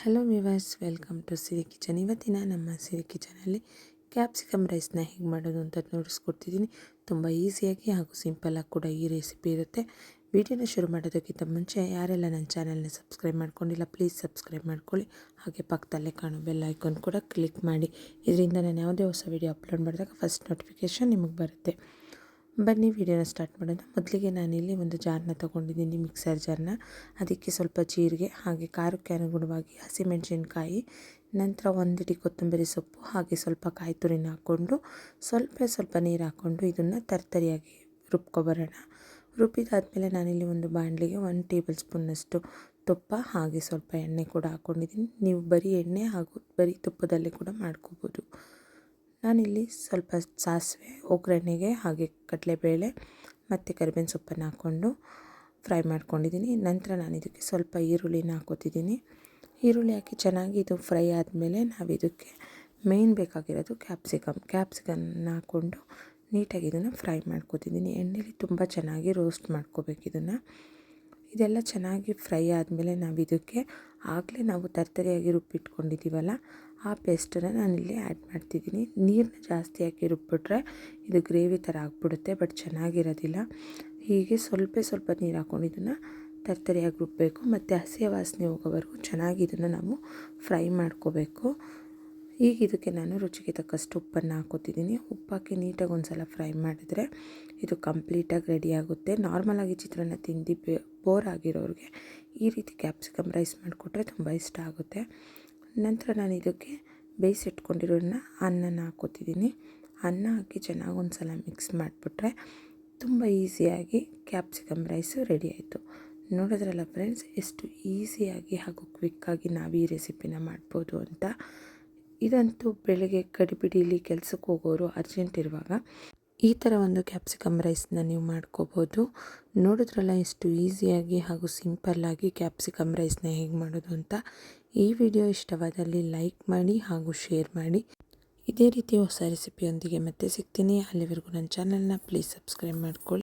Hello viewers welcome to Siri kitchen ಇವತ್ತಿನ ನಮ್ಮ ಸಿರಿ ಕಿಚನಲ್ಲಿ capsicum ರೈಸ್ನ ಹೇಗೆ ಮಾಡೋದು ಅಂತ ನೋಡಿಸ್ಕೊಡ್ತಿದ್ದೀನಿ. ತುಂಬ ಈಸಿಯಾಗಿ ಹಾಗೂ ಸಿಂಪಲ್ಲಾಗಿ ಕೂಡ ಈ ರೆಸಿಪಿ ಇರುತ್ತೆ. ವಿಡಿಯೋನ ಶುರು ಮಾಡೋದಕ್ಕಿಂತ ಮುಂಚೆ ಯಾರೆಲ್ಲ ನನ್ನ ಚಾನಲ್ನ ಸಬ್ಸ್ಕ್ರೈಬ್ ಮಾಡ್ಕೊಂಡಿಲ್ಲ ಪ್ಲೀಸ್ ಸಬ್ಸ್ಕ್ರೈಬ್ ಮಾಡ್ಕೊಳ್ಳಿ. ಹಾಗೆ ಪಕ್ಕದಲ್ಲೇ ಕಾಣೋ ಬೆಲ್ ಐಕಾನ್ ಕೂಡ ಕ್ಲಿಕ್ ಮಾಡಿ. ಇದರಿಂದ ನಾನು ಯಾವುದೇ ಹೊಸ ವಿಡಿಯೋ ಅಪ್ಲೋಡ್ ಮಾಡಿದಾಗ ಫಸ್ಟ್ ನೋಟಿಫಿಕೇಷನ್ ನಿಮಗೆ ಬರುತ್ತೆ. ಬನ್ನಿ ವಿಡಿಯೋನ ಸ್ಟಾರ್ಟ್ ಮಾಡೋಣ. ಮೊದಲಿಗೆ ನಾನಿಲ್ಲಿ ಒಂದು ಜಾರ್ನ ತೊಗೊಂಡಿದ್ದೀನಿ, ಮಿಕ್ಸರ್ ಜಾರ್ನ. ಅದಕ್ಕೆ ಸ್ವಲ್ಪ ಜೀರಿಗೆ ಹಾಗೆ ಖಾರಕ್ಕೆ ಅನುಗುಣವಾಗಿ ಹಸಿಮೆಣಸಿನ್ಕಾಯಿ, ನಂತರ ಒಂದಿಟಿ ಕೊತ್ತಂಬರಿ ಸೊಪ್ಪು, ಹಾಗೆ ಸ್ವಲ್ಪ ಕಾಯಿ ತುರಿನ ಹಾಕ್ಕೊಂಡು ಸ್ವಲ್ಪ ಸ್ವಲ್ಪ ನೀರು ಹಾಕ್ಕೊಂಡು ಇದನ್ನು ತರ್ತರಿಯಾಗಿ ರುಬ್ಕೊಬರೋಣ. ರುಬ್ಬಿದಾದಮೇಲೆ ನಾನಿಲ್ಲಿ ಒಂದು ಬಾಣಲಿಗೆ ಒಂದು ಟೇಬಲ್ ಸ್ಪೂನ್ನಷ್ಟು ತುಪ್ಪ, ಹಾಗೆ ಸ್ವಲ್ಪ ಎಣ್ಣೆ ಕೂಡ ಹಾಕ್ಕೊಂಡಿದ್ದೀನಿ ನೀವು ಬರೀ ಎಣ್ಣೆ ಹಾಗೂ ಬರೀ ತುಪ್ಪದಲ್ಲೇ ಕೂಡ ಮಾಡ್ಕೋಬೋದು. ನಾನಿಲ್ಲಿ ಸ್ವಲ್ಪ ಸಾಸಿವೆ, ಒಗ್ಗರಣೆಗೆ ಹಾಗೆ ಕಡಲೆಬೇಳೆ ಮತ್ತು ಕರಿಬೇವಿನ ಸೊಪ್ಪನ್ನು ಹಾಕ್ಕೊಂಡು ಫ್ರೈ ಮಾಡ್ಕೊಂಡಿದ್ದೀನಿ. ನಂತರ ನಾನು ಇದಕ್ಕೆ ಸ್ವಲ್ಪ ಈರುಳ್ಳಿನ ಹಾಕೋತಿದ್ದೀನಿ ಈರುಳ್ಳಿ ಹಾಕಿ ಚೆನ್ನಾಗಿ ಇದು ಫ್ರೈ ಆದಮೇಲೆ ನಾವು ಇದಕ್ಕೆ ಮೇಯ್ನ್ ಬೇಕಾಗಿರೋದು ಕ್ಯಾಪ್ಸಿಕಮ್. ಕ್ಯಾಪ್ಸಿಕಮ್ನ ಹಾಕ್ಕೊಂಡು ನೀಟಾಗಿ ಇದನ್ನು ಫ್ರೈ ಮಾಡ್ಕೋತಿದ್ದೀನಿ. ಎಣ್ಣೆಲಿ ತುಂಬ ಚೆನ್ನಾಗಿ ರೋಸ್ಟ್ ಮಾಡ್ಕೋಬೇಕು ಇದನ್ನು. ಇದೆಲ್ಲ ಚೆನ್ನಾಗಿ ಫ್ರೈ ಆದಮೇಲೆ ನಾವು ಇದಕ್ಕೆ ಆಗಲೇ ನಾವು ತರ್ತರಿಯಾಗಿ ರುಬ್ಬಿಟ್ಕೊಂಡಿದ್ದೀವಲ್ಲ, ಆ ಪೇಸ್ಟನ್ನು ನಾನಿಲ್ಲಿ ಆ್ಯಡ್ ಮಾಡ್ತಿದ್ದೀನಿ. ನೀರನ್ನ ಜಾಸ್ತಿ ಹಾಕಿ ರುಬ್ಬಿಟ್ರೆ ಇದು ಗ್ರೇವಿ ಥರ ಆಗಿಬಿಡುತ್ತೆ, ಬಟ್ ಚೆನ್ನಾಗಿರೋದಿಲ್ಲ. ಹೀಗೆ ಸ್ವಲ್ಪ ಸ್ವಲ್ಪ ನೀರು ಹಾಕ್ಕೊಂಡು ಇದನ್ನು ತರ್ತರಿಯಾಗಿ ರುಬ್ಬಬೇಕು ಮತ್ತು ಹಸಿ ವಾಸನೆ ಹೋಗೋವರೆಗೂ ಚೆನ್ನಾಗಿ ಇದನ್ನು ನಾವು ಫ್ರೈ ಮಾಡ್ಕೋಬೇಕು. ಈಗ ಇದಕ್ಕೆ ನಾನು ರುಚಿಗೆ ತಕ್ಕಷ್ಟು ಉಪ್ಪನ್ನು ಹಾಕೋತಿದ್ದೀನಿ ಉಪ್ಪಾಕಿ ನೀಟಾಗಿ ಒಂದು ಸಲ ಫ್ರೈ ಮಾಡಿದ್ರೆ ಇದು ಕಂಪ್ಲೀಟಾಗಿ ರೆಡಿ ಆಗುತ್ತೆ. ನಾರ್ಮಲಾಗಿ ಚಿತ್ರಾನ್ನ ತಿಂದು ಬೋರ್ ಆಗಿರೋರಿಗೆ ಈ ರೀತಿ ಕ್ಯಾಪ್ಸಿಕಮ್ ರೈಸ್ ಮಾಡಿಕೊಟ್ರೆ ತುಂಬ ಇಷ್ಟ ಆಗುತ್ತೆ. ನಂತರ ನಾನು ಇದಕ್ಕೆ ಬೇಯಿಸಿಟ್ಕೊಂಡಿರೋದನ್ನ ಅನ್ನನ ಹಾಕೋತಿದ್ದೀನಿ ಅನ್ನ ಹಾಕಿ ಚೆನ್ನಾಗಿ ಒಂದು ಸಲ ಮಿಕ್ಸ್ ಮಾಡಿಬಿಟ್ರೆ ತುಂಬ ಈಸಿಯಾಗಿ ಕ್ಯಾಪ್ಸಿಕಮ್ ರೈಸು ರೆಡಿ ಆಯಿತು. ನೋಡಿದ್ರಲ್ಲ ಫ್ರೆಂಡ್ಸ್, ಎಷ್ಟು ಈಸಿಯಾಗಿ ಹಾಗೂ ಕ್ವಿಕ್ಕಾಗಿ ನಾವು ಈ ರೆಸಿಪಿನ ಮಾಡ್ಬೋದು ಅಂತ ಇದಂತೂ ಬೆಳಗ್ಗೆ ಕಡಿಬಿಡಿಲಿ ಕೆಲಸಕ್ಕೆ ಹೋಗೋರು ಅರ್ಜೆಂಟ್ ಇರುವಾಗ ಈ ಥರ ಒಂದು ಕ್ಯಾಪ್ಸಿಕಮ್ ರೈಸ್ನ ನೀವು ಮಾಡ್ಕೋಬೋದು. ನೋಡಿದ್ರಲ್ಲ ಎಷ್ಟು ಈಸಿಯಾಗಿ ಹಾಗೂ ಸಿಂಪಲ್ಲಾಗಿ ಕ್ಯಾಪ್ಸಿಕಮ್ ರೈಸ್ನ ಹೇಗೆ ಮಾಡೋದು ಅಂತ? ಈ ವಿಡಿಯೋ ಇಷ್ಟವಾದಲ್ಲಿ ಲೈಕ್ ಮಾಡಿ ಹಾಗೂ ಶೇರ್ ಮಾಡಿ. ಇದೇ ರೀತಿ ಹೊಸ ರೆಸಿಪಿಯೊಂದಿಗೆ ಮತ್ತೆ ಸಿಗ್ತೀನಿ. ಅಲ್ಲಿವರೆಗೂ ನನ್ನ ಚಾನಲ್ನ ಪ್ಲೀಸ್ ಸಬ್ಸ್ಕ್ರೈಬ್ ಮಾಡ್ಕೊಳ್ಳಿ.